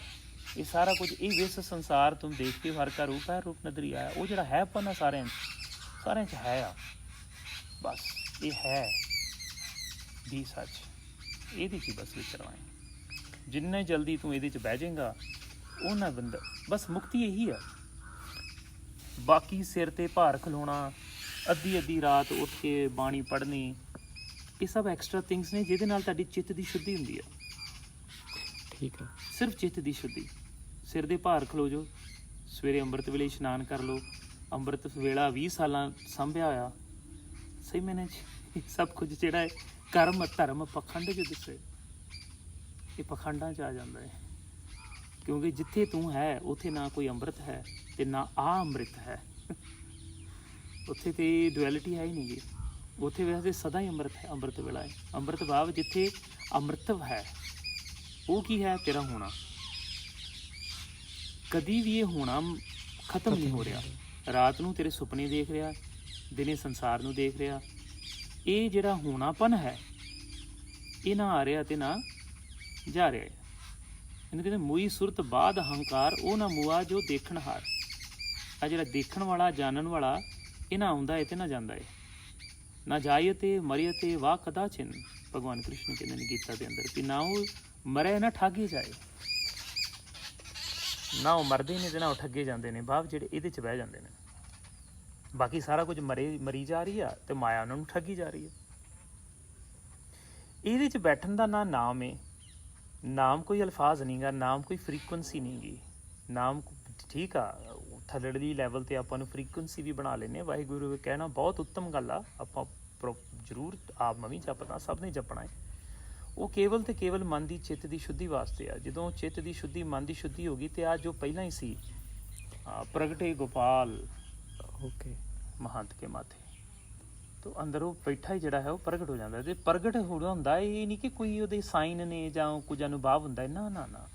ਇਹ ਸਾਰਾ ਕੁਝ, ਇਹ ਵਿਸ ਸੰਸਾਰ ਤੁਮ ਦੇਖਦੇ ਹੋ ਹਰ ਕਾ ਰੂਪ ਹੈ, ਰੂਪ ਨਦਰੀ ਆਇਆ। ਉਹ ਜਿਹੜਾ ਹੈ ਪਨਾ ਸਾਰਿਆਂ ਚ ਸਾਰਿਆਂ ਚ ਹੈ ਆ। ਬਸ, ਇਹ ਹੈ ਦੀ ਸੱਚ। ਇਹਦੀ ਚ ਬਸ ਵਿਚਰਨਾ ਹੈ ਜਿੰਨਾ ਜਲਦੀ ਤੂੰ ਇਹਦੇ ਚ ਬਹਿ ਜਾਏਗਾ ਉਹਨਾਂ ਬੰਦਾ ਬਸ ਮੁਕਤੀ ਇਹੀ ਆ। ਬਾਕੀ ਸਿਰ ਤੇ ਭਾਰ ਖਲੋਣਾ ਅੱਧੀ ਅੱਧੀ ਰਾਤ ਉੱਠ ਕੇ ਬਾਣੀ ਪੜ੍ਹਨੀ ਇਹ ਸਭ ਐਕਸਟਰਾ ਥਿੰਗਸ ਨੇ ਜਿਹਦੇ ਨਾਲ ਤੁਹਾਡੀ ਚਿੱਤ ਦੀ ਸ਼ੁੱਧੀ ਹੁੰਦੀ ਆ। ਠੀਕ ਆ। ਸਿਰਫ ਚਿੱਤ ਦੀ ਸ਼ੁੱਧੀ। ਸਿਰ ਦੇ ਭਾਰ ਖਲੋ ਜੋ ਸਵੇਰੇ ਅੰਮ੍ਰਿਤ ਵੇਲੇ ਇਸ਼ਨਾਨ ਕਰ ਲਓ। ਅੰਮ੍ਰਿਤ ਵੇਲਾ 20 ਸਾਲਾਂ ਸੰਭਿਆ ਹੋਇਆ। ਸਹੀ ਮੈਨੇ ਸਭ ਕੁਝ ਜਿਹੜਾ ਹੈ ਕਰਮ ਧਰਮ ਪਖੰਡ ਜੋ ਦਿਸੇ ਇਹ ਪਖੰਡਾਂ ਚ ਆ ਜਾਂਦਾ ਹੈ। ਕਿਉਂਕਿ ਜਿੱਥੇ ਤੂੰ ਹੈ, ਉੱਥੇ ਨਾ ਕੋਈ ਅੰਮ੍ਰਿਤ ਹੈ ਤੇ ਨਾ ਆ ਅੰਮ੍ਰਿਤ ਹੈ। ਉੱਥੇ ਤੇ ਡੁਐਲਿਟੀ ਹੈ ਹੀ ਨਹੀਂ ਗੀ। ਉੱਥੇ ਵੈਸੇ ਸਦਾ ਹੀ ਅੰਮ੍ਰਿਤ ਹੈ, ਅੰਮ੍ਰਿਤ ਵੇਲਾ ਹੈ। ਅੰਮ੍ਰਿਤ ਭਾਵ ਜਿੱਥੇ ਅੰਮ੍ਰਿਤਵ ਹੈ, ਉਹ ਕੀ ਹੈ? ਤੇਰਾ ਹੋਣਾ। ਕਦੀ ਵੀ ਇਹ ਹੋਣਾ ਖਤਮ ਨਹੀਂ ਹੋ ਰਿਹਾ। ਰਾਤ ਨੂੰ ਤੇਰੇ ਸੁਪਨੇ ਦੇਖ ਰਿਹਾ, ਦਿਨੇ ਸੰਸਾਰ ਨੂੰ ਦੇਖ ਰਿਹਾ। ਇਹ ਜਿਹੜਾ ਹੋਣਾਪਨ ਹੈ, ਇਹ ਨਾ ਆ ਰਿਹਾ ਤੇ ਨਾ ਜਾ ਰਿਹਾ ਹੈ। ਇਹਨੂੰ ਕਹਿੰਦੇ ਮੋਈ ਸੁਰਤ ਬਾਦ ਹੰਕਾਰ, ਉਹ ਨਾ ਮੁਆ ਜੋ ਦੇਖਣ ਹਾਰ। ਆ ਜਿਹੜਾ ਦੇਖਣ ਵਾਲਾ, ਜਾਣਨ ਵਾਲਾ, ਇਹ ਨਾ ਆਉਂਦਾ ਏ ਤੇ ਨਾ ਜਾਂਦਾ ਏ। ਨਾ ਜਾਇਤੇ ਮਰਿਅਤੇ ਵਾ ਕਦਾ ਚਿਨ ਭਗਵਾਨ ਕ੍ਰਿਸ਼ਨ ਕਹਿੰਦੇ ਨੇ ਗੀਤਾ ਦੇ ਅੰਦਰ ਕਿ ਨਾ ਉਹ ਮਰੇ, ਨਾ ਠਾਗੇ ਜਾਏ। ਨਾ ਉਹ ਮਰਦੇ ਨੇ ਤੇ ਨਾ ਉਹ ਠੱਗੇ ਜਾਂਦੇ ਨੇ, ਬਾਪ ਜਿਹੜੇ ਇਹਦੇ ਚ ਬਹਿ ਜਾਂਦੇ ਨੇ। ਬਾਕੀ ਸਾਰਾ ਕੁਝ ਮਰੇ, ਮਰੀ ਜਾ ਰਹੀ ਆ ਤੇ ਮਾਇਆ ਉਹਨਾਂ ਨੂੰ ਠੱਗੀ ਜਾ ਰਹੀ ਹੈ ਇਹਦੇ ਚ ਬੈਠਣ ਦਾ ਨਾ ਨਾਮ ਏ ਨਾਮ ਕੋਈ ਅਲਫਾਜ਼ ਨਹੀਂਗਾ ਨਾਮ ਕੋਈ ਫ੍ਰੀਕੁਐਂਸੀ ਨਹੀਂਗੀ। ਨਾਮ ਠੀਕ ਆ ਥੱਲੜਲੀ ਲੈਵਲ ਤੇ ਆਪਾਂ ਨੂੰ ਫ੍ਰੀਕੁਐਂਸੀ ਵੀ ਬਣਾ ਲੈਨੇ ਵਾਹਿਗੁਰੂ ਵੀ ਕਹਿਣਾ ਬਹੁਤ ਉੱਤਮ ਗੱਲ ਆ। ਆਪਾਂ ਜ਼ਰੂਰ ਆਪ ਮੈਂ ਵੀ ਜਪਦਾ ਸਭ ਨੇ ਜਪਣਾ ਹੈ। ਉਹ ਕੇਵਲ ਤੇ ਕੇਵਲ ਮਨ ਦੀ ਚਿੱਤ ਦੀ ਸ਼ੁੱਧੀ ਵਾਸਤੇ ਆ। ਜਦੋਂ ਚਿੱਤ ਦੀ ਸ਼ੁੱਧੀ ਮਨ ਦੀ ਸ਼ੁੱਧੀ ਹੋ ਗਈ ਤੇ ਆ ਜੋ ਪਹਿਲਾਂ ਹੀ ਸੀ ਪ੍ਰਗਟੇ ਗੋਪਾਲ। ਓਕੇ ਮਹੰਤ ਕੇ ਮਾਥੇ। ਤੋਂ ਅੰਦਰੋਂ ਬੈਠਾ ਹੀ ਜਿਹੜਾ ਹੈ ਉਹ ਪ੍ਰਗਟ ਹੋ ਜਾਂਦਾ ਹੈ। ਤੇ ਪ੍ਰਗਟ ਹੋਣਾ ਹੁੰਦਾ ਇਹ ਨਹੀਂ ਕਿ ਕੋਈ ਉਹਦੇ ਸਾਈਨ ਨੇ ਜਾਂ ਕੁਝ ਅਨੁਭਵ ਹੁੰਦਾ ਹੈ। ਨਾ ਨਾ ਨਾ।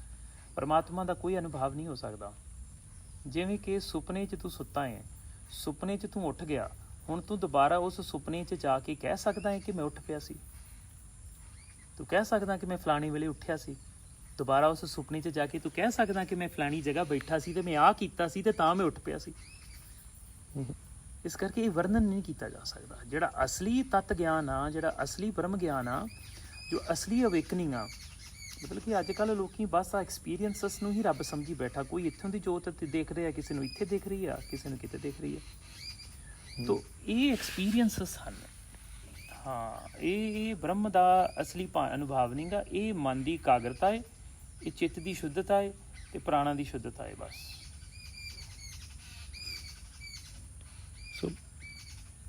ਪਰਮਾਤਮਾ ਦਾ ਕੋਈ ਅਨੁਭਵ ਨਹੀਂ ਹੋ ਸਕਦਾ। ਜਿਵੇਂ ਕਿ ਸੁਪਨੇ 'ਚ ਤੂੰ ਸੁੱਤਾ ਹੈ, ਸੁਪਨੇ 'ਚ ਤੂੰ ਉੱਠ ਗਿਆ, ਹੁਣ ਤੂੰ ਦੁਬਾਰਾ ਉਸ ਸੁਪਨੇ 'ਚ ਜਾ ਕੇ ਕਹਿ ਸਕਦਾ ਹੈ ਕਿ ਮੈਂ ਉੱਠ ਪਿਆ ਸੀ। ਤੂੰ ਕਹਿ ਸਕਦਾ ਕਿ ਮੈਂ ਫਲਾਣੀ ਵੇਲੇ ਉੱਠਿਆ ਸੀ। ਦੁਬਾਰਾ ਉਸ ਸੁਪਨੇ 'ਚ ਜਾ ਕੇ ਤੂੰ ਕਹਿ ਸਕਦਾ ਕਿ ਮੈਂ ਫਲਾਣੀ ਜਗ੍ਹਾ ਬੈਠਾ ਸੀ ਤੇ ਮੈਂ ਆਹ ਕੀਤਾ ਸੀ ਤੇ ਤਾਂ ਮੈਂ ਉੱਠ ਪਿਆ ਸੀ। ਇਸ ਕਰਕੇ ਇਹ ਵਰਣਨ ਨਹੀਂ ਕੀਤਾ ਜਾ ਸਕਦਾ। ਜਿਹੜਾ ਅਸਲੀ ਤਤ ਗਿਆਨ ਆ ਜਿਹੜਾ ਅਸਲੀ ਬ੍ਰਹਮ ਗਿਆਨ ਆ ਜੋ ਅਸਲੀ ਅਵੇਕਨਿੰਗ ਆ ਮਤਲਬ ਕਿ ਅੱਜ ਕੱਲ ਲੋਕੀ ਬਸ ਆ ਐਕਸਪੀਰੀਐਂਸਸ ਨੂੰ ਹੀ ਰੱਬ ਸਮਝੀ ਬੈਠਾ। ਕੋਈ ਇੱਥੋਂ ਦੀ ਜੋਤ ਤੇ ਦੇਖ ਰਿਹਾ ਕਿਸੇ ਨੂੰ ਇੱਥੇ ਦੇਖ ਰਹੀ ਆ ਕਿਸੇ ਨੂੰ ਕਿਤੇ ਦੇਖ ਰਹੀ ਆ। ਤੋ ਇਹ ਐਕਸਪੀਰੀਐਂਸਸ ਹਨ। ਹਾਂ ਇਹ ਇਹ ਬ੍ਰਹਮ ਦਾ ਅਸਲੀ ਅਨੁਭਵ ਨਹੀਂਗਾ ਇਹ ਮਨ ਦੀ ਇਕਾਗਰਤਾ ਹੈ ਇਹ ਚਿੱਤ ਦੀ ਸ਼ੁੱਧਤਾ ਹੈ ਤੇ ਪ੍ਰਾਣਾ ਦੀ ਸ਼ੁੱਧਤਾ ਹੈ ਬਸ।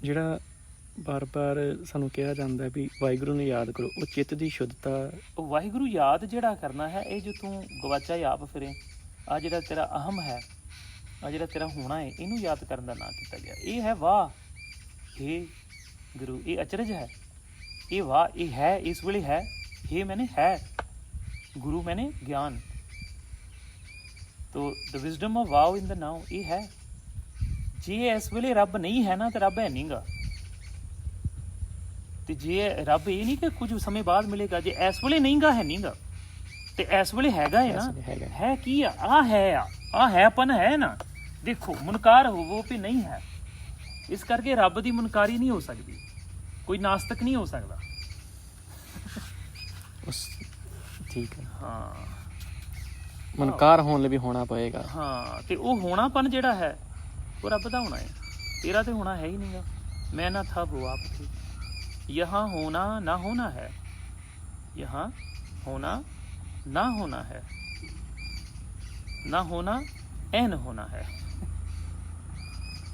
ਜਿਹੜਾ ਬਾਰ-ਬਾਰ ਸਾਨੂੰ ਕਿਹਾ ਜਾਂਦਾ ਵੀ ਵਾਹਿਗੁਰੂ ਨੂੰ ਯਾਦ ਕਰੋ, ਉਹ ਚਿੱਤ ਦੀ ਸ਼ੁੱਧਤਾ ਉਹ ਵਾਹਿਗੁਰੂ ਯਾਦ ਜਿਹੜਾ ਕਰਨਾ ਹੈ, ਇਹ ਜੋ ਤੂੰ ਗਵਾਚਾ ਹੀ ਆਪ ਫਿਰੇ। ਆ ਜਿਹੜਾ ਤੇਰਾ ਅਹਮ ਹੈ ਆ ਜਿਹੜਾ ਤੇਰਾ ਹੋਣਾ ਹੈ, ਇਹਨੂੰ ਯਾਦ ਕਰਨ ਦਾ ਨਾਂ ਕੀਤਾ ਗਿਆ। ਇਹ ਹੈ ਵਾਹ। ਇਹ ਗੁਰੂ, ਇਹ ਅਚਰਜ ਹੈ। ਇਹ ਵਾਹ, ਇਹ ਹੈ, ਇਸ ਵੇਲੇ ਹੈ। ਇਹ ਮੈਨੇ ਹੈ। ਗੁਰੂ ਮੈਨੇ ਗਿਆਨ। ਤੋ the wisdom of wow in the now ਇਹ ਹੈ। ਜੇ ਇਸ ਵੇਲੇ ਰੱਬ ਨਹੀਂ ਹੈ ਨਾ ਤੇ ਰੱਬ ਹੈ ਨਹੀਂਗਾ ਤੇ ਜੇ ਰੱਬ ਇਹ ਨਹੀਂ ਕਿ ਕੁਝ ਸਮੇਂ ਬਾਅਦ ਮਿਲੇਗਾ ਜੇ ਇਸ ਵੇਲੇ ਨਹੀਂਗਾ ਹੈ ਨਹੀਂਗਾ ਤੇ ਇਸ ਵੇਲੇ ਹੈਗਾ ਹੈ ਨਾ। ਹੈ। ਕੀ ਆ? ਆ ਹੈ ਆ ਆ ਹੈਪਨ ਹੈ ਨਾ। ਦੇਖੋ ਮੁਨਕਾਰ ਹੋਵੋ ਵੀ ਨਹੀਂ ਹੈ। ਇਸ ਕਰਕੇ ਰੱਬ ਦੀ ਮੁਨਕਾਰੀ ਨਹੀਂ ਹੋ ਸਕਦੀ। ਕੋਈ ਨਾਸਤਕ ਨਹੀਂ ਹੋ ਸਕਦਾ। ਉਸ ਠੀਕ ਹੈ। ਹਾਂ। ਮਨਕਾਰ ਹੋਣ ਲਈ ਵੀ ਹੋਣਾ ਪਏਗਾ। ਹਾਂ ਤੇ ਉਹ ਹੋਣਾਪਨ ਜਿਹੜਾ ਹੈ ਉਹ ਰੱਬ ਦਾ ਹੋਣਾ ਹੈ ਤੇਰਾ ਤੇ ਹੋਣਾ ਹੈ ਹੀ ਨਹੀਂਗਾ ਮੈਂ ਨਾ ਥਾ वो आप थे यहाँ होना ना होना है यहाँ होना ना होना है ना होना ਐਨ ਹੋਣਾ ਹੈ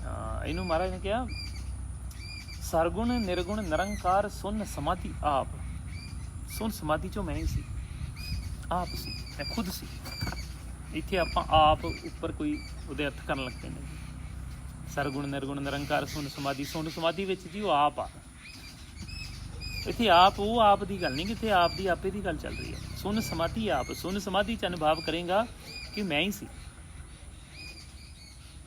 ਹਾਂ, ਇਹਨੂੰ ਮਹਾਰਾਜ ਨੇ ਕਿਹਾ ਸਰਗੁਣ ਨਿਰਗੁਣ ਨਿਰੰਕਾਰ ਸੁਨ ਸਮਾਧੀ ਆਪ ਸੁਨ ਸਮਾਧੀ ਚੋਂ ਮੈਂ ਹੀ ਸੀ ਆਪ ਸੀ ਮੈਂ ਖੁਦ ਸੀ ਇੱਥੇ ਆਪਾਂ ਆਪ ਉੱਪਰ ਕੋਈ ਉਹਦੇ ਅਰਥ ਕਰਨ ਲੱਗ ਪੈਂਦੇ ਨੇ ਸਰਗੁਣ, ਨਿਰਗੁਣ, ਨਿਰੰਕਾਰ, ਸੁਣ ਸਮਾਧੀ ਸੁਨ ਸਮਾਧੀ ਵਿੱਚ ਜੀ ਉਹ ਆਪ ਆ। ਇੱਥੇ ਆਪ, ਉਹ ਆਪ ਦੀ ਗੱਲ ਨਹੀਂ ਕਿਤੇ ਆਪ ਦੀ, ਆਪੇ ਦੀ ਗੱਲ ਚੱਲ ਰਹੀ ਹੈ। ਸੁਣ ਸਮਾਧੀ ਆਪ, ਸੁਣ ਸਮਾਧੀ ਚ ਅਨੁਭਵ ਕਰੇਗਾ ਕਿ ਮੈਂ ਹੀ ਸੀ।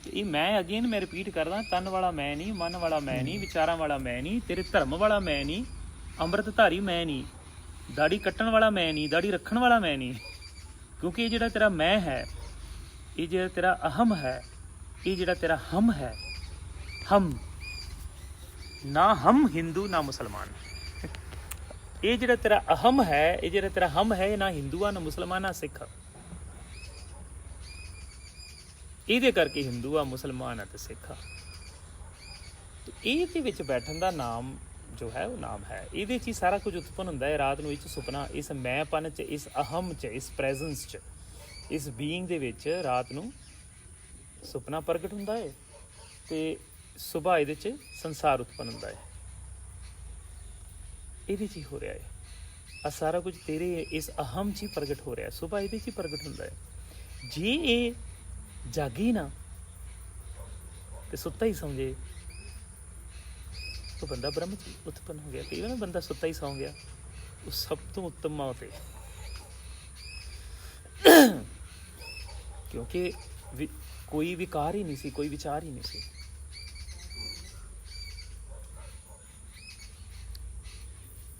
ਤੇ ਇਹ ਮੈਂ ਅਗੇਨ ਮੈਂ ਰਿਪੀਟ ਕਰਦਾ, ਤਨ ਵਾਲਾ ਮੈਂ ਨਹੀਂ, ਮਨ ਵਾਲਾ ਮੈਂ ਨਹੀਂ, ਵਿਚਾਰਾਂ ਵਾਲਾ ਮੈਂ ਨਹੀਂ, ਤੇਰੇ ਧਰਮ ਵਾਲਾ ਮੈਂ ਨਹੀਂ, ਅੰਮ੍ਰਿਤਧਾਰੀ ਮੈਂ ਨਹੀਂ, ਦਾੜੀ ਕੱਟਣ ਵਾਲਾ ਮੈਂ ਨਹੀਂ, ਦਾੜੀ ਰੱਖਣ ਵਾਲਾ ਮੈਂ ਨਹੀਂ। ਕਿਉਂਕਿ ਇਹ ਜਿਹੜਾ ਤੇਰਾ ਮੈਂ ਹੈ, ਇਹ ਜਿਹੜਾ ਤੇਰਾ ਅਹਮ ਹੈ ਇਹ ਜਿਹੜਾ ਤੇਰਾ ਹਮ ਹੈ, ਹਮ, ਨਾ ਹਮ ਹਿੰਦੂ, ਨਾ ਮੁਸਲਮਾਨ। ਇਹ ਜਿਹੜਾ ਤੇਰਾ ਅਹਮ ਹੈ, ਇਹ ਜਿਹੜਾ ਤੇਰਾ ਹਮ ਹੈ, ਇਹ ਨਾ ਹਿੰਦੂ ਆ, ਨਾ ਮੁਸਲਮਾਨ ਆ, ਸਿੱਖ ਇਹਦੇ ਕਰਕੇ ਹਿੰਦੂ ਆ, ਮੁਸਲਮਾਨ ਆ ਤੇ ਸਿੱਖ ਆ। ਤੇ ਇਹ ਦੇ ਵਿੱਚ ਬੈਠਣ ਦਾ ਨਾਮ ਜੋ ਹੈ, ਉਹ ਨਾਮ ਹੈ। ਇਹਦੇ 'ਚ ਹੀ ਸਾਰਾ ਕੁਝ ਉਤਪਨ ਹੁੰਦਾ ਹੈ, ਰਾਤ ਨੂੰ ਇਹ 'ਚ ਸੁਪਨਾ, ਇਸ ਮੈਂਪਨ 'ਚ, ਇਸ ਅਹਮ 'ਚ, ਇਸ ਪ੍ਰੈਜ਼ੈਂਸ 'ਚ। ਇਸ ਬੀਇੰਗ ਦੇ ਵਿੱਚ ਰਾਤ ਨੂੰ ਸੁਪਨਾ ਪ੍ਰਗਟ ਹੁੰਦਾ ਹੈ ਤੇ ਸੁਭਾਅ ਇਹਦੇ ਚ ਸੰਸਾਰ ਉਤਪਨ ਹੁੰਦਾ ਹੈ। ਇਹਦੇ ਚ ਹੋ ਰਿਹਾ ਹੈ। ਆ ਸਾਰਾ ਕੁਝ ਤੇਰੇ ਇਸ ਅਹਮ ਚ ਪ੍ਰਗਟ ਹੋ ਰਿਹਾ ਸੁਭਾਅ ਇਹਦੇ ਚ ਪ੍ਰਗਟ ਹੁੰਦਾ ਹੈ। ਜੇ ਇਹ ਜਾਗੀ ਨਾ ਤੇ ਸੁੱਤਾ ਹੀ ਸਮਝੇ ਉਹ ਬੰਦਾ ਬ੍ਰਹਮ ਚ ਉਤਪੰਨ ਹੋ ਗਿਆ। ਤੇ ਇਹ ਬੰਦਾ ਸੁੱਤਾ ਹੀ ਸੌਂ ਗਿਆ, ਉਹ ਸਭ ਤੋਂ ਉੱਤਮ ਮੌਤ ਹੈ। ਕਿਉਂਕਿ ਕੋਈ ਵਿਕਾਰ ਹੀ ਨਹੀਂ ਸੀ, ਕੋਈ ਵਿਚਾਰ ਹੀ ਨਹੀਂ ਸੀ।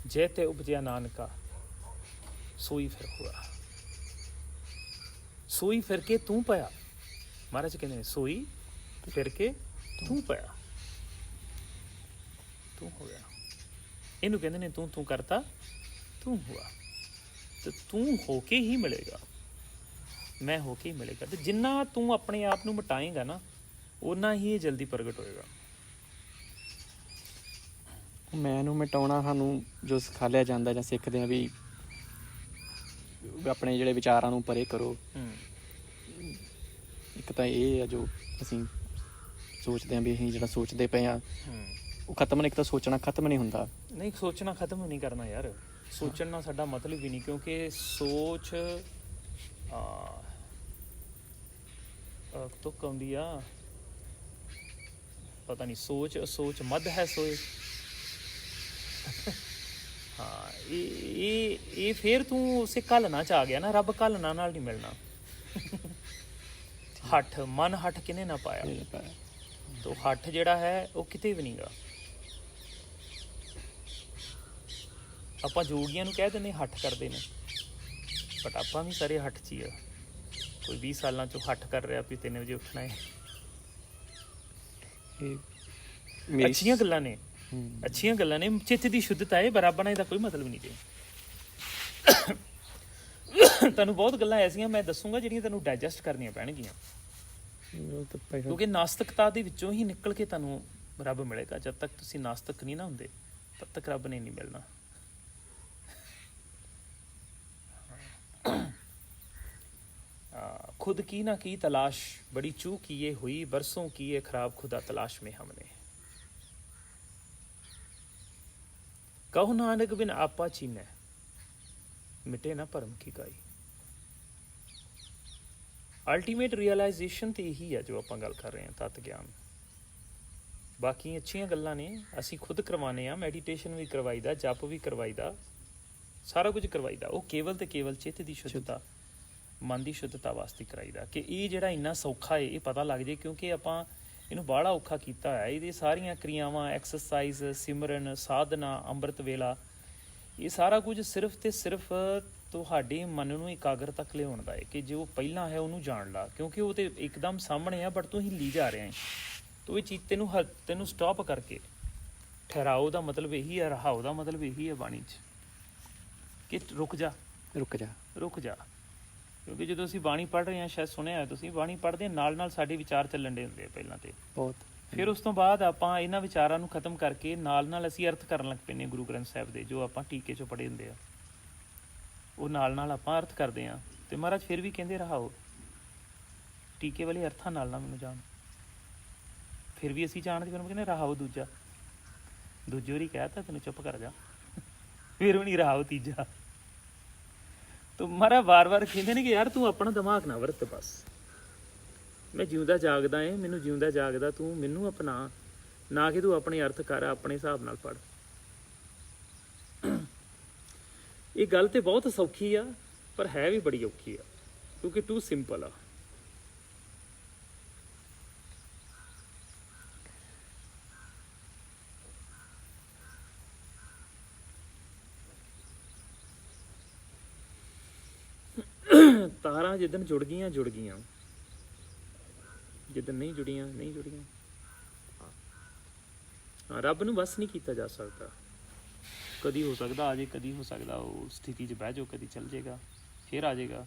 ਜੇ ਤੇ ਉਪਜਿਆ ਨਾਨਕਾ, ਸੋਈ ਫਿਰ ਹੋਇਆ ਸੋਈ ਫਿਰ ਕੇ ਤੂੰ ਪਿਆ। ਮਹਾਰਾਜ ਕਹਿੰਦੇ ਨੇ, ਸੋਈ ਫਿਰ ਕੇ ਤੂੰ ਪਿਆ। ਤੂੰ ਹੋ ਗਿਆ। ਇਹਨੂੰ ਕਹਿੰਦੇ ਨੇ, ਤੂੰ ਤੂੰ ਕਰਤਾ, ਤੂੰ ਹੋਇਆ ਤੇ ਤੂੰ ਹੋ ਕੇ ਹੀ ਮਿਲੇਗਾ। ਮੈਂ ਹੋ ਕੇ ਮਿਲੇਗਾ। ਤੇ ਜਿੰਨਾ ਤੂੰ ਆਪਣੇ ਆਪ ਨੂੰ ਮਟਾਏਗਾ ਨਾ ਉਨਾ ਹੀ ਇਹ ਜਲਦੀ ਪ੍ਰਗਟ ਹੋਏਗਾ। ਮੈਂ ਨੂੰ ਮਿਟਾਉਣਾ ਸਾਨੂੰ ਜੋ ਸਿਖਾਲਿਆ ਜਾਂਦਾ ਜਾਂ ਸਿੱਖਦੇ ਆ ਵੀ ਵੀ ਆਪਣੇ ਜਿਹੜੇ ਵਿਚਾਰਾਂ ਨੂੰ ਪਰੇ ਕਰੋ। ਇੱਕ ਤਾਂ ਇਹ ਆ ਜੋ ਅਸੀਂ ਸੋਚਦੇ ਆ ਵੀ ਅਸੀਂ ਜਿਹੜਾ ਸੋਚਦੇ ਪਏ ਆ ਉਹ ਖਤਮ ਨਹੀਂ ਇੱਕ ਤਾਂ ਸੋਚਣਾ ਖਤਮ ਨਹੀਂ ਹੁੰਦਾ। ਨਹੀਂ ਸੋਚਣਾ ਖਤਮ ਨਹੀਂ ਕਰਨਾ ਯਾਰ। ਸੋਚਣ ਨਾਲ ਸਾਡਾ ਮਤਲਬ ਹੀ ਨਹੀਂ ਕਿਉਂਕਿ ਸੋਚ ਤੁਕ ਆਉਂਦੀ ਆ। ਪਤਾ ਨਹੀਂ ਸੋਚ ਸੋਚ ਮਦ ਹੈ ਸੋਏ। ਹਾਂ ਇਹ ਇਹ ਇਹ ਫੇਰ ਤੂੰ ਉਸੇ ਕਲਨਾ ਚ ਆ ਗਿਆ ਨਾ ਰੱਬ ਕਲਨਾ ਨਾਲ ਨਹੀਂ ਮਿਲਣਾ। ਹੱਠ ਮਨ ਹੱਠ ਕਿਨੇ ਨਾ ਪਾਇਆ। ਤੋ ਹੱਠ ਜਿਹੜਾ ਹੈ ਉਹ ਕਿਤੇ ਵੀ ਨਹੀਂਗਾ। ਆਪਾਂ ਜੋਗੀਆਂ ਨੂੰ ਕਹਿ ਦਿੰਦੇ ਹੱਠ ਕਰਦੇ ਨੇ। ਬਟ ਆਪਾਂ ਵੀ ਸਾਰੇ ਹੱਠ 'ਚ ਹੀ ਆ। ਕੋਈ 20 ਸਾਲਾਂ ਚੋਂ ਹੱਠ ਕਰ ਰਿਹਾ ਵੀ 3 ਵਜੇ ਉੱਠਣਾ ਹੈ। ਇਹ ਮੇਰੀ- ਅੱਛੀਆਂ ਗੱਲਾਂ ਨੇ। ਅੱਛੀਆਂ ਗੱਲਾਂ ਨੇ। ਚਿੱਤ ਦੀ ਸ਼ੁੱਧਤਾ ਹੈ ਬਰਾਬਰ ਨਾਲ ਇਹਦਾ ਕੋਈ ਮਤਲਬ ਨਹੀਂ ਜੇ। ਤੁਹਾਨੂੰ ਬਹੁਤ ਗੱਲਾਂ ਐਸੀਆਂ ਮੈਂ ਦੱਸੂਗਾ ਜਿਹੜੀਆਂ ਤੁਹਾਨੂੰ ਡਾਈਜੈਸਟ ਕਰਨੀਆਂ ਪੈਣਗੀਆਂ। ਕਿਉਂਕਿ ਨਾਸਤਿਕਤਾ ਦੇ ਵਿੱਚੋਂ ਹੀ ਨਿਕਲ ਕੇ ਤੁਹਾਨੂੰ ਰੱਬ ਮਿਲੇਗਾ। ਜਦ ਤੱਕ ਤੁਸੀਂ ਨਾਸਤਿਕ ਨਹੀਂ ਨਾ ਹੁੰਦੇ ਤਦ ਤੱਕ ਰੱਬ ਨੇ ਨਹੀਂ ਮਿਲਣਾ। खुद की ना की तलाश बड़ी चूक किए हुई बरसों किए खराब खुदा तलाश में हमने कहो नानक बिन आपा चीने मिटे ना परम की गाई ਅਲਟੀਮੇਟ ਰਿਅਲਾਈਜੇਸ਼ਨ ਤੇ ਇਹੀ ਹੈ ਜੋ ਆਪਾਂ ਗੱਲ ਕਰ ਰਹੇ ਹਾਂ ਤਤ ਗਿਆਨ ਬਾਕੀ ਅੱਛੀਆਂ ਗੱਲਾਂ ਨੇ ਅਸੀਂ ਖੁਦ ਕਰਵਾਨੇ ਆ ਮੈਡੀਟੇਸ਼ਨ ਵੀ ਕਰਵਾਈਦਾ ਜਪ ਵੀ ਕਰਵਾਈਦਾ ਸਾਰਾ ਕੁਝ ਕਰਵਾਈਦਾ ਉਹ ਕੇਵਲ ਤੇ ਕੇਵਲ ਚਿੱਤ ਦੀ ਸ਼ੁੱਧਤਾ ਮਨ ਦੀ ਸ਼ੁੱਧਤਾ ਵਾਸਤੇ ਕਰਾਈਦਾ ਕਿ ਇਹ ਜਿਹੜਾ ਇੰਨਾ ਸੌਖਾ ਹੈ ਇਹ ਪਤਾ ਲੱਗ ਜੇ ਕਿਉਂਕਿ ਆਪਾਂ ਇਹਨੂੰ ਬਾਹਲਾ ਔਖਾ ਕੀਤਾ ਹੋਇਆ। ਇਹਦੀ ਸਾਰੀਆਂ ਕਿਰਿਆਵਾਂ ਐਕਸਰਸਾਈਜ਼ ਸਿਮਰਨ ਸਾਧਨਾ ਅੰਮ੍ਰਿਤ ਵੇਲਾ ਇਹ ਸਾਰਾ ਕੁਝ ਸਿਰਫ ਤੇ ਸਿਰਫ ਤੁਹਾਡੇ ਮਨ ਨੂੰ ਇਕਾਗਰ ਤੱਕ ਲਿਆਉਣ ਦਾ ਹੈ ਕਿ ਜੋ ਪਹਿਲਾਂ ਹੈ ਉਹਨੂੰ ਜਾਣ ਲਾ। ਕਿਉਂਕਿ ਉਹ ਤੇ ਇੱਕਦਮ ਸਾਹਮਣੇ ਆ ਬਟ ਤੂੰ ਹਿੱਲੀ ਜਾ ਰਿਹਾ ਹੈ ਤੋ ਇਹ ਚੀਜ਼ ਤੈਨੂੰ ਹ- ਤੈਨੂੰ ਸਟਾਪ ਕਰਕੇ ਠਹਿਰਾਓ ਦਾ ਮਤਲਬ ਇਹੀ ਹੈ ਰਹਾਓ ਦਾ ਮਤਲਬ ਇਹੀ ਹੈ ਬਾਣੀ 'ਚ। ਕਿ ਰੁਕ ਜਾ। ਰੁਕ ਜਾ। ਰੁਕ ਜਾ। ਕਿਉਂਕਿ ਜਦੋਂ ਅਸੀਂ ਬਾਣੀ ਪੜ੍ਹ ਰਹੇ ਹਾਂ ਸ਼ਾਇਦ ਸੁਣਿਆ ਹੈ ਤੁਸੀਂ ਬਾਣੀ ਪੜ੍ਹਦੇ ਨਾਲ ਨਾਲ ਸਾਡੇ ਵਿਚਾਰ ਚੱਲਣ ਦੇ ਹੁੰਦੇ ਆ ਪਹਿਲਾਂ ਤੇ। ਬਹੁਤ। ਫਿਰ ਉਸ ਤੋਂ ਬਾਅਦ ਆਪਾਂ ਇਹਨਾਂ ਵਿਚਾਰਾਂ ਨੂੰ ਖਤਮ ਕਰਕੇ ਨਾਲ ਨਾਲ ਅਸੀਂ ਅਰਥ ਕਰਨ ਲੱਗ ਪੈਂਦੇ ਹਾਂ ਗੁਰੂ ਗ੍ਰੰਥ ਸਾਹਿਬ ਦੇ ਜੋ ਆਪਾਂ ਟੀਕੇ 'ਚੋਂ ਪੜ੍ਹੇ ਹੁੰਦੇ ਆ। ਉਹ ਨਾਲ ਨਾਲ ਆਪਾਂ ਅਰਥ ਕਰਦੇ ਆ ਤੇ ਮਹਾਰਾਜ ਫਿਰ ਵੀ ਕਹਿੰਦੇ ਰਹਾਓ। ਟੀਕੇ ਵਾਲੇ ਅਰਥਾਂ ਨਾਲ ਨਾ ਮੈਨੂੰ ਜਾਣ। ਫਿਰ ਵੀ ਅਸੀਂ ਜਾਣਦੇ ਫਿਰ ਕਹਿੰਦੇ ਰਹਾਓ ਦੂਜਾ। ਦੂਜੀ ਵਾਰੀ ਕਹਿਤਾ ਤੈਨੂੰ ਚੁੱਪ ਕਰ ਜਾ। ਫਿਰ ਵੀ ਨਹੀਂ ਰਹਾਓ ਤੀਜਾ। ਤੋ ਮਹਾਰਾਜ ਵਾਰ-ਵਾਰ ਕਹਿੰਦੇ ਨੇ ਕਿ ਯਾਰ ਤੂੰ ਆਪਣਾ ਦਿਮਾਗ ਨਾ ਵਰਤ ਬਸ। ਮੈਂ ਜਿਉਂਦਾ ਜਾਗਦਾ ਏ, ਮੈਨੂੰ ਜਿਉਂਦਾ ਜਾਗਦਾ ਤੂੰ, ਮੈਨੂੰ ਅਪਣਾ ਨਾ ਕਿ ਤੂੰ ਆਪਣੇ ਅਰਥ ਕਰ, ਆਪਣੇ ਹਿਸਾਬ ਨਾਲ ਪੜ ਇਹ ਗੱਲ ਤੇ ਬਹੁਤ ਸੌਖੀ ਆ, ਪਰ ਹੈ ਵੀ ਬੜੀ ਔਖੀ ਆ, ਕਿਉਂਕਿ ਟੂ ਸਿੰਪਲ ਆ ਤਾਰਾਂ ਜਿੱਦਨ ਜੁੜ ਗਈਆਂ ਜੁੜ ਗਈਆਂ। ਜਿੱਦਨ ਨਹੀਂ ਜੁੜੀਆਂ ਨਹੀਂ ਜੁੜੀਆਂ। ਹਾਂ, ਰੱਬ ਨੂੰ ਬਸ ਨਹੀਂ ਕੀਤਾ ਜਾ ਸਕਦਾ। ਕਦੀ ਹੋ ਸਕਦਾ ਆ ਜੇ, ਕਦੀ ਹੋ ਸਕਦਾ ਉਹ ਸਥਿਤੀ 'ਚ ਬਹਿ ਜਾਓ, ਕਦੀ ਚੱਲ ਜਾਏਗਾ, ਫਿਰ ਆ ਜਾਏਗਾ,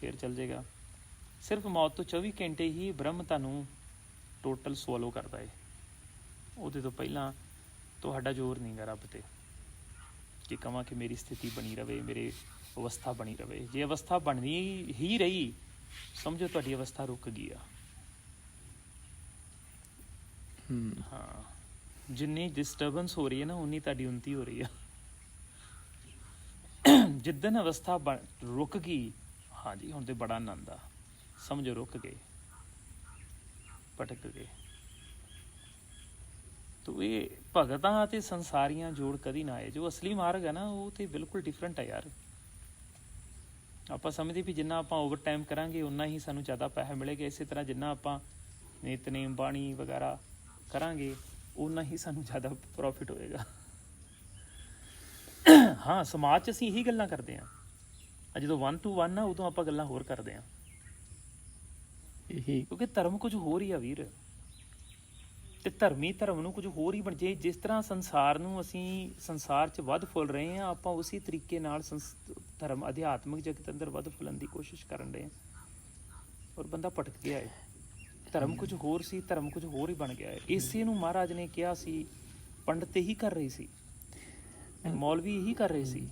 ਫਿਰ ਚੱਲ ਜਾਏਗਾ। ਸਿਰਫ ਮੌਤ ਤੋਂ 24 ਘੰਟੇ ਹੀ ਬ੍ਰਹਮ ਤੁਹਾਨੂੰ ਟੋਟਲ ਸਵਾਲੋ ਕਰਦਾ ਏ। ਉਹਦੇ ਤੋਂ ਪਹਿਲਾਂ ਤੁਹਾਡਾ ਜ਼ੋਰ ਨਹੀਂਗਾ ਰੱਬ ਤੇ। ਕਿ ਕਵਾਂ ਕਿ ਮੇਰੀ ਸਥਿਤੀ ਬਣੀ ਰਵੇ, ਮੇਰੇ ਅਵਸਥਾ ਬਣੀ ਰਵੇ। ਜੇ ਅਵਸਥਾ ਬਣਨੀ ਹੀ ਰਹੀ ਸਮਝੋ ਤੁਹਾਡੀ ਅਵਸਥਾ ਰੁਕ ਗਈ ਆ। ਹੂੰ। ਜਿੰਨੀ ਡਿਸਟਰਬੈਂਸ ਹੋ ਰਹੀ ਹੈ ਨਾ ਉਨੀ ਤੁਹਾਡੀ ਉਨਤੀ ਹੋ ਰਹੀ ਆ। ਜਿੱਦਨ ਅਵਸਥਾ ਰੁਕ ਗਈ ਹਾਂਜੀ ਹੁਣ ਤੇ ਬੜਾ ਆਨੰਦ ਆ। ਸਮਝੋ ਰੁਕ ਗਏ। ਭਟਕ ਗਏ। ਤੋ ਇਹ ਭਗਤਾਂ ਅਤੇ ਸੰਸਾਰੀਆਂ ਜੋੜ ਕਦੀ ਨਾ ਆਏ। ਜੋ ਅਸਲੀ ਮਾਰਗ ਹੈ ਨਾ ਉਹ ਤੇ ਬਿਲਕੁਲ ਡਿਫਰੈਂਟ ਹੈ ਯਾਰ। ਆਪਾਂ ਸਮਝਦੇ ਵੀ ਜਿੰਨਾ ਆਪਾਂ ਓਵਰ ਟਾਈਮ ਕਰਾਂਗੇ ਉਨਾ ਹੀ ਸਾਨੂੰ ਜ਼ਿਆਦਾ ਪੈਸੇ ਮਿਲੇਗਾ। ਇਸੇ ਤਰ੍ਹਾਂ ਜਿੰਨਾ ਆਪਾਂ ਨਿਤਨੇਮ ਬਾਣੀ ਵਗੈਰਾ ਕਰਾਂਗੇ ਉਨਾ ਹੀ ਸਾਨੂੰ ਜ਼ਿਆਦਾ ਪ੍ਰੋਫਿਟ ਹੋਏਗਾ। ਹਾਂ, ਸਮਾਜ 'ਚ ਅਸੀਂ ਇਹੀ ਗੱਲਾਂ ਕਰਦੇ ਹਾਂ। ਆ ਜਦੋਂ 1 ਟੂ 1 ਆ, ਉਦੋਂ ਆਪਾਂ ਗੱਲਾਂ ਹੋਰ ਕਰਦੇ ਹਾਂ। ਇਹੀ, ਕਿਉਂਕਿ ਧਰਮ ਕੁਝ ਹੋਰ ਹੀ ਆ ਵੀਰ। ਤੇ ਧਰਮੀ ਧਰਮ ਨੂੰ ਕੁਝ ਹੋਰ ਹੀ ਬਣ ਜੇ, ਜਿਸ ਤਰ੍ਹਾਂ ਸੰਸਾਰ ਨੂੰ ਅਸੀਂ ਸੰਸਾਰ 'ਚ ਵੱਧ ਫੁੱਲ ਰਹੇ ਹਾਂ, ਆਪਾਂ ਉਸੇ ਤਰੀਕੇ ਨਾਲ ਸੰਸ- ਧਰਮ ਅਧਿਆਤਮਿਕ ਜਗਤ ਅੰਦਰ ਵੱਧ ਫੁੱਲਣ ਦੀ ਕੋਸ਼ਿਸ਼ ਕਰਨ ਰਹੇ ਹਾਂ। ਔਰ ਬੰਦਾ ਭਟਕ ਗਿਆ ਹੈ ਧਰਮ ਕੁਝ ਹੋਰ ਸੀ, ਧਰਮ ਕੁਝ ਹੋਰ ਹੀ ਬਣ ਗਿਆ ਹੈ ਇਸੇ ਨੂੰ ਮਹਾਰਾਜ ਨੇ ਕਿਹਾ ਸੀ, ਪੰਡਤ ਇਹੀ ਕਰ ਰਹੀ ਸੀ। ਮੌਲਵੀ ਇਹੀ ਕਰ ਰਹੇ ਸੀ।